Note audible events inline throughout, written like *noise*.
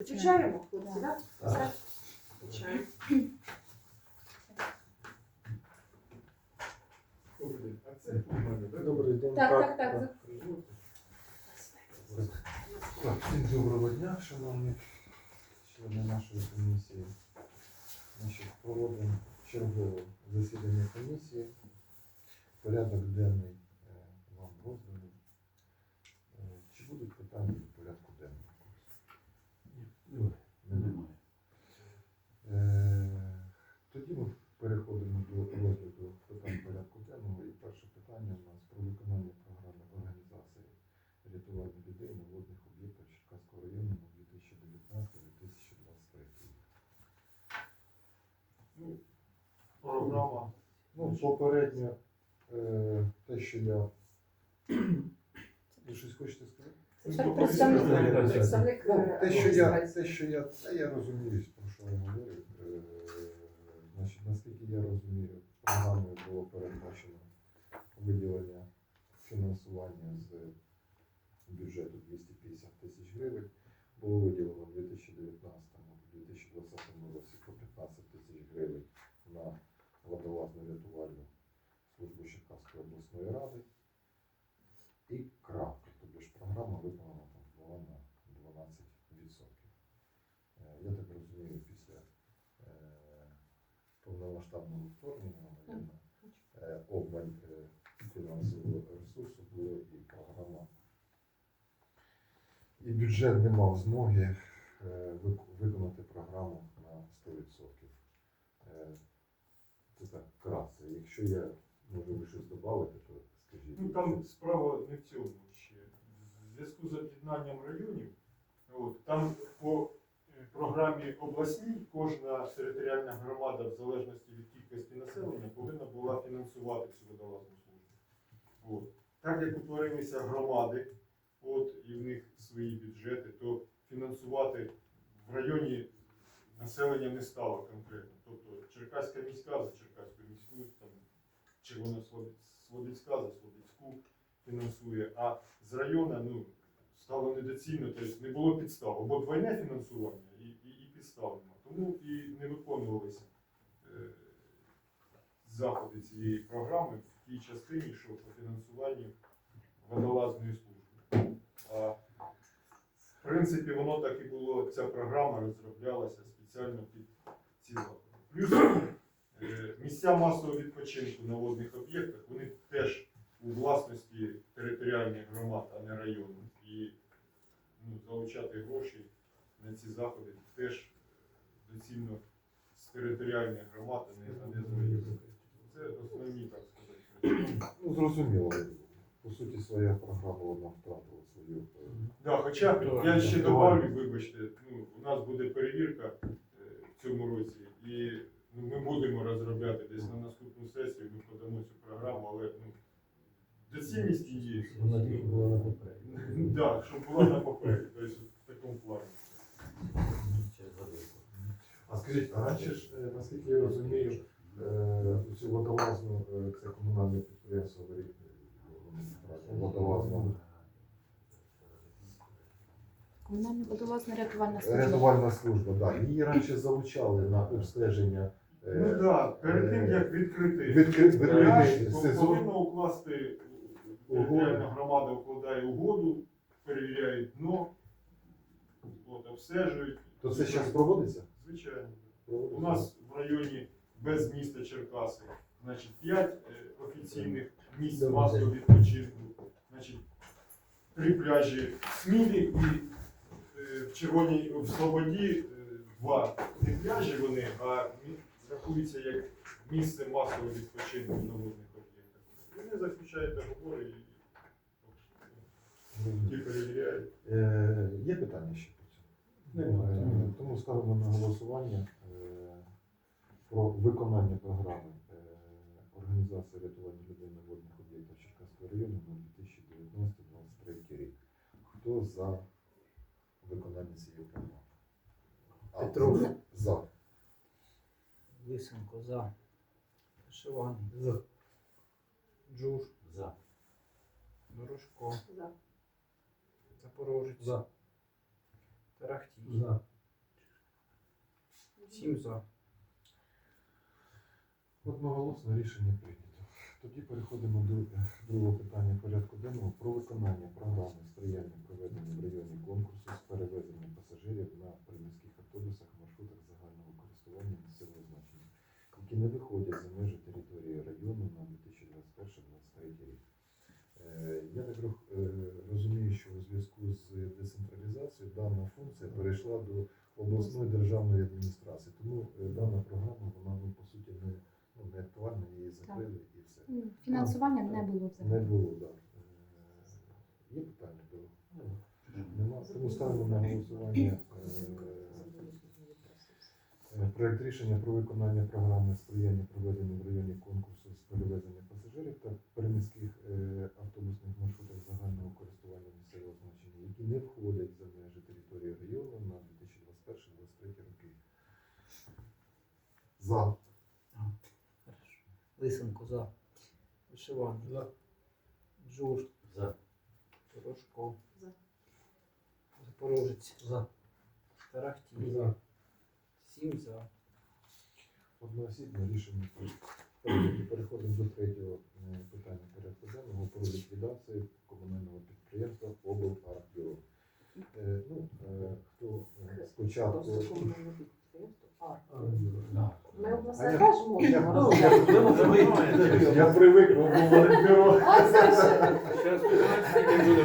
Включаємо, хлопці, так? Так. Включаємо. Добрий день. Так? Так, так, так. Всім доброго дня, шановні члени нашої комісії. Значить, проводимо чергове засідання комісії. Порядок денний е, вам розданий. Е, Чи будуть питання до порядку денного? Немає. Е, Тоді ми переходимо до розгляду питань порядку денного. І перше питання у нас про виконання програми організації рятування людей на водних об'єктах Черкаського району на 2019-2023 рік. Ну, програма. Ну, попередньо е, те, що я. Ви щось хочете сказати? Це Ну, представник, представник. представник Ну, е, те, що я, те, що я, розумію, про що я говорю. Е, значить, наскільки я розумію, програмою було передбачено виділення фінансування з бюджету 250 тисяч гривень. Було виділено в 2019-2020 році по 15 тисяч гривень на водолазну рятувальну службу Черкаської обласної ради. І крапка. Тобто ж програма виконана там була на 12%. Е, Я так розумію, після е, повномасштабного вторгнення, мабуть, е, обмаль фінансового ресурсу було і програма. І бюджет не мав змоги виконати програму на 100%. Е, Це так кратце. Якщо я можу ви щось додати, то скажіть. Ну там справа не в цьому ще. В зв'язку з об'єднанням районів, от, там по е, програмі обласній кожна територіальна громада, в залежності від кількості населення, повинна була фінансувати цю водолазну службу. От. Так як утворилися громади, от, і в них свої бюджети, то фінансувати в районі населення не стало конкретно. Тобто Черкаська міська за Черкаську Червона Слобідська за Слобідську фінансує, а з району ну, стало недоцільно, тобто не було підстав. Або двойне фінансування і, і, і підстав нема. Тому і не виконувалися е, заходи цієї програми в тій частині, що по фінансуванню водолазної служби. А, в принципі, воно так і було, ця програма розроблялася спеціально під ці заходи. Плюс місця масового відпочинку на водних об'єктах, вони теж у власності територіальних громад, а не району. І ну, залучати гроші на ці заходи теж доцільно з територіальних громад, а не, а не з району. Це основні, так сказати. Ну, зрозуміло. По суті, своя програма вона втратила свою. е, Да, хоча я ще добавлю, вибачте, ну, у нас буде перевірка е, в цьому році, і ми будемо розробляти десь на наступну сесію, ми подамо цю програму, але ну, доцільність її. Вона тільки ну, була на папері. *laughs* Да, щоб була на папері, тобто в такому плані. А скажіть, а раніше ж, е, наскільки я розумію, е, цю водолазну, е, це комунальне підприємство «Вирі- водолазна Комунальна водолазна рятувальна служба. рятувальна служба, да. її раніше залучали на обстеження Ну так, перед тим як відкрити відкри- пляж, відкритий то сезон. повинна укласти територіальна громада укладає угоду, перевіряють дно, от, обстежують. То це зараз проводиться? Звичайно. У нас в районі без міста Черкаси, значить, 5 офіційних місць Добрий масового відпочинку, значить, три пляжі в Смілі і е, в Червоній в Слободі е, два не пляжі вони, а мі- рахуються як місце масового відпочинку на водних об'єктах. Вони заключають договори і ті перевіряють. Е, Є питання ще по цьому? Немає. Е, Тому ставимо на голосування е, про виконання програми е, організації рятування людей на водних об'єктах Черкаського району на 2019-2023 рік. Хто за виконання цієї програми? Петров. За. Лисенко за. Шиван за. Джур за. Дорожко. За. Запорожець. За. Тарахтій. За. Сім за. Одноголосне рішення прийнято. Тоді переходимо до е, другого питання порядку денного про виконання програми сприяння проведення в районі конкурсу з перевезенням пасажирів на приміських автобусах маршрутах загального користування місцевого значення не виходять за межі території району на 2021-2023 рік. Е, Я так е, розумію, що у зв'язку з децентралізацією дана функція перейшла до обласної державної адміністрації. Тому е, дана програма, вона ну, по суті не, ну, не актуальна, її закрили і все. Фінансування не було Не було, так. Є питання до Нема. Тому ставимо на голосування проект рішення про виконання програми сприяння проведенню в районі конкурсу з перевезення пасажирів та переміських е, автобусних маршрутах загального користування місцевого значення, які не входять за межі території району на 2021-2023 роки. За. Хорошо. Лисенко за. Вишиваний. За. Джур. За. Порошко. За. Запорожець. За. Тарахтій. За. Сім за. Одноосібне рішення. Переходимо до третього е, питання порядку денного про ліквідацію комунального підприємства обларбюро. Е, Ну, е, хто спочатку я- теж я- можемо ну, я привик до бюро. Зараз 15 буде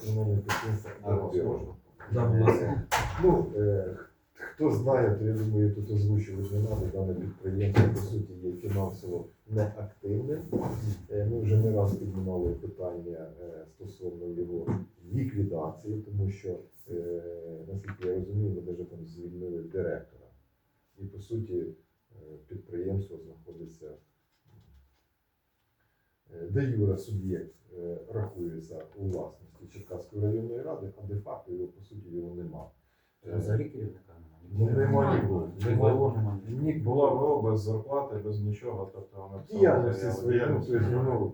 концов. Е, е. Ну, е, хто знає, то я думаю, тут озвучувати не треба. Дане підприємство, по суті, є фінансово неактивним. Е, Ми вже не раз піднімали питання стосовно його ліквідації, тому що, наскільки я розумію, ми навіть там звільнили директора. І по суті, підприємство знаходиться де юра суб'єкт е, рахується у власності Черкаської районної ради, а де-факто його по суті його нема. Е, Взагалі керівника Ну, немає. нема нікого. Нема. Ні, Була ВО без зарплати, без нічого, тобто вона свої, ну, тобто, воно,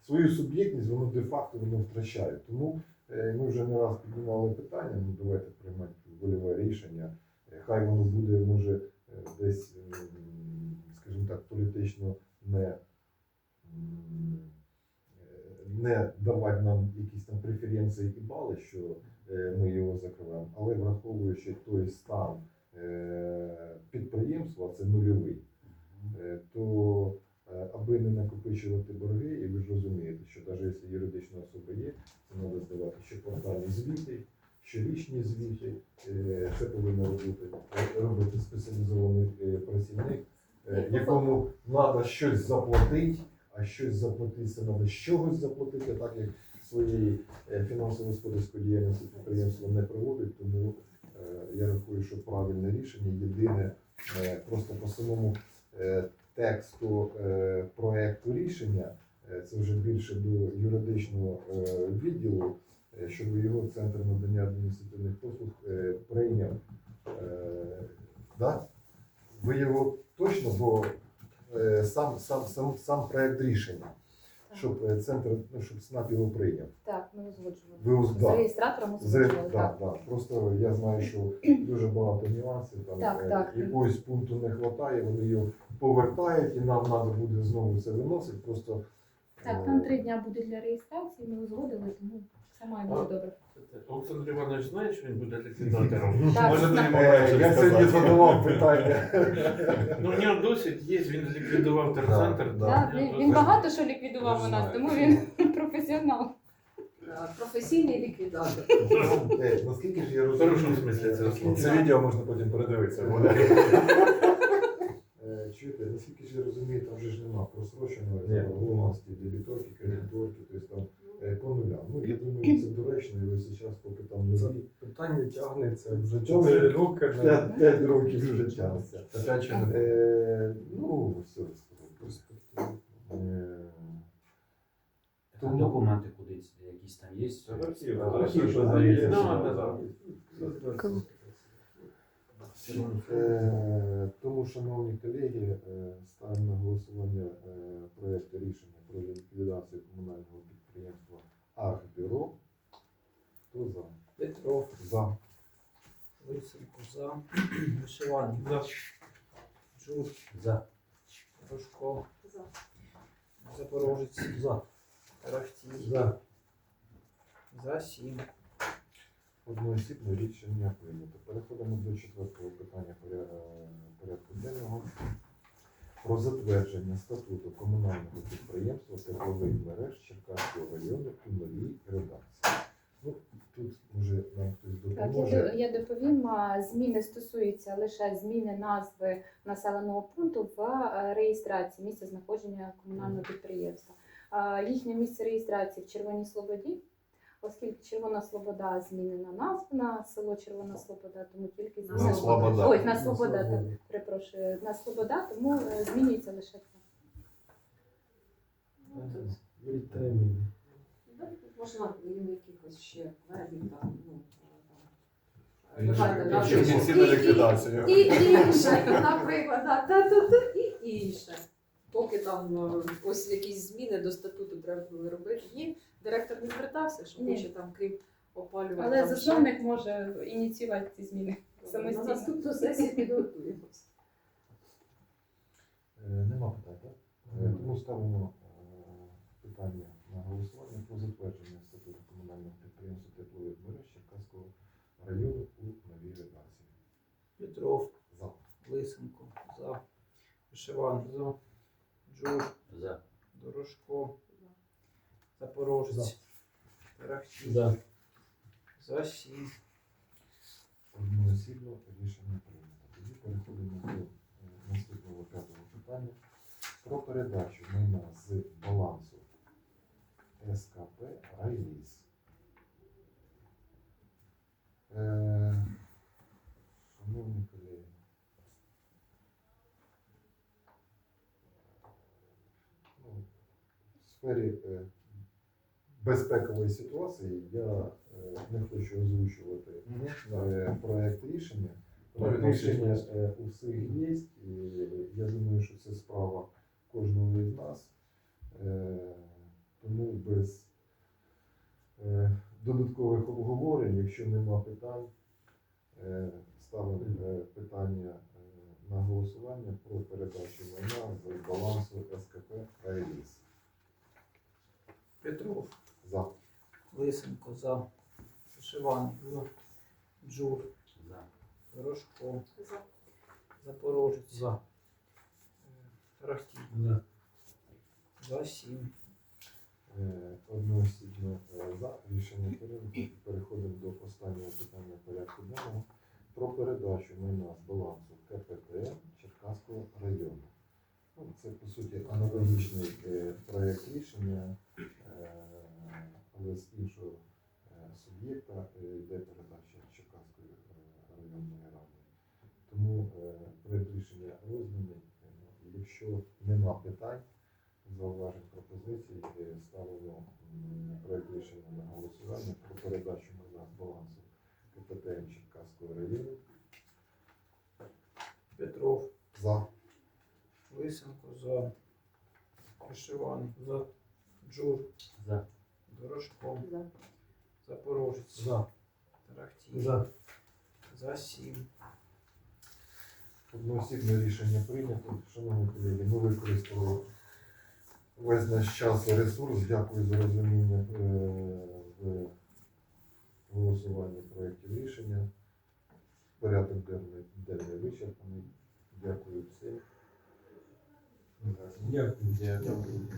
свою суб'єктність воно де-факто воно втрачає. Тому е, ми вже не раз піднімали питання, ну давайте приймати вольове рішення. Е, Хай воно буде, може, е, десь, м, скажімо так, політично не, м, е, не давати нам якісь там преференції і бали, що е, ми його закриваємо, але враховуючи той стан е, підприємства, це нульовий. Е, то аби не накопичувати борги, і ви ж розумієте, що навіть якщо юридична особа є, це треба здавати ще квартальні звіти, щорічні звіти. Це повинен робити, робити спеціалізований працівник, якому треба щось заплатити, а щось заплатити це треба з чогось заплатити, так як своєї е, фінансово-господарської діяльності підприємство не проводить, тому е, я рахую, що правильне рішення єдине е, просто по самому тексту проекту рішення, це вже більше до юридичного відділу, щоб його центр надання адміністративних послуг прийняв. Да? Ви його точно, бо сам, сам, сам, сам проект рішення, щоб е, центр, ну, щоб СНАП його прийняв. Так, ми узгоджували. Ви З да. реєстратором узгоджували, да, так. да. Просто я знаю, що дуже багато нюансів, там Так, е, так. якогось пункту не вистачає, вони його повертають і нам треба буде знову це виносити. Просто Так, е, там три дня буде для реєстрації, ми узгодили, тому все має бути добре. Олександр Іванович знає, що він буде ліквідатором? Так, Може, знаю. не е, я сьогодні задавав питання. Ну, у нього досвід є, він ліквідував терцентр. Да, Так, він, він багато що ліквідував у нас, тому він *laughs* професіонал. е, професійний ліквідатор. Е, Наскільки ж я В розумію, хорошому смислі цього слова. це відео можна потім передивитися. Е, *laughs* Чуєте, наскільки ж я розумію, там же ж нема просроченої Ні. дебіторки, кредиторки, тобто там е, по нулям. Ну, я думаю, це доречно, і ви зараз, поки там нові, питання тягнеться вже Це 4 роки. на- 5, 5 років вже тягнеться. Не Е, ну, все сказав. Е, Там документи кудись, якісь там є. Архів, архів, що да, є. є. Да, да, да. Е, Тому, шановні колеги, е, ставимо на голосування е, проєкту рішення про ліквідацію комунального підприємства Архбюро. Хто за? Петров. За. Лисенко за. Вишиваний. За. Джур. За. Рожко. За. Запорожець. За. Тарахтій. За. За сім. Одноосібне рішення прийнято. Переходимо до четвертого питання е, порядку денного. Про затвердження статуту комунального підприємства теплових мереж Черкаського району у новій редакції. Ну, тут може нам хтось Так, я, допоможе. до- я доповім. Зміни стосуються лише зміни назви населеного пункту в е, реєстрації місця знаходження комунального підприємства. Їхнє місце реєстрації в Червоній Слободі, оскільки Червона Слобода змінена назва на село Червона Слобода, тому тільки На зміни- Слобода. Ой, на Слобода, так, перепрошую, на Слобода, тому е, змінюється лише це. Можна якихось ще кведів там, ну, там. я Давайте, ж- да, я ж і- всі і- на і- ліквідацію. І інше, наприклад, да, та, та, та, і інше. Поки там е, ось якісь зміни до статуту треба було робити. Ні, директор не звертався, що Ні. хоче там, крім опалювання. Але там засновник може ініціювати ці зміни ще. На наступну сесію підготуємося. Е, Нема питань, так? Е, Тому ставимо е, питання на голосування про затвердження статуту комунального підприємства теплових мереж Черкаського району у новій редакції. Петров. За. Лисенко. За. Вишиваний. За. Джур. За. Дорожко. Запорожець. Тарахтій. За. За сім. Одноосібно рішення прийнято. Тоді переходимо до е, наступного п'ятого питання про передачу майна з балансу СКП Райліс. Е, Шановні колеги, ну, в сфері е, безпекової ситуації я е, не хочу озвучувати е, проект рішення. Проект рішення е, у всіх є, і я думаю, що це справа кожного із нас. Тому без додаткових обговорень, якщо нема питань, ставимо питання на голосування про передачу майна з балансу СКП «Райліс». Петров. За. Лисенко. За. Вишиваний. Джур. За. Дорожко. За. Запорожець. За. Тарахтій. За. За сім. Е, Одноосібно е, за рішення прийнято. Переходимо до останнього питання порядку денного про передачу майна з балансу КПТМ Черкаського району. Ну, Це по суті аналогічний е, проект рішення, е, з іншого е, суб'єкта е, йде передача Черкаської е, районної ради. Тому е, рішення розданий. Якщо нема питань, зауважень пропозицій ставимо м, проект рішення на голосування про передачу майна з балансу КПТМ Черкаського району. Петров. За. Лисенко. За. Вишиваний. За. Джур. За. Дорожко. За. Запорожець. За. Тарахтій. За. За сім. Одноосібне рішення прийнято. Шановні колеги, ми використали весь наш час і ресурс. Дякую за розуміння е, в голосуванні проєктів рішення. Порядок денний, денний вичерпаний. Дякую всім. Дякую.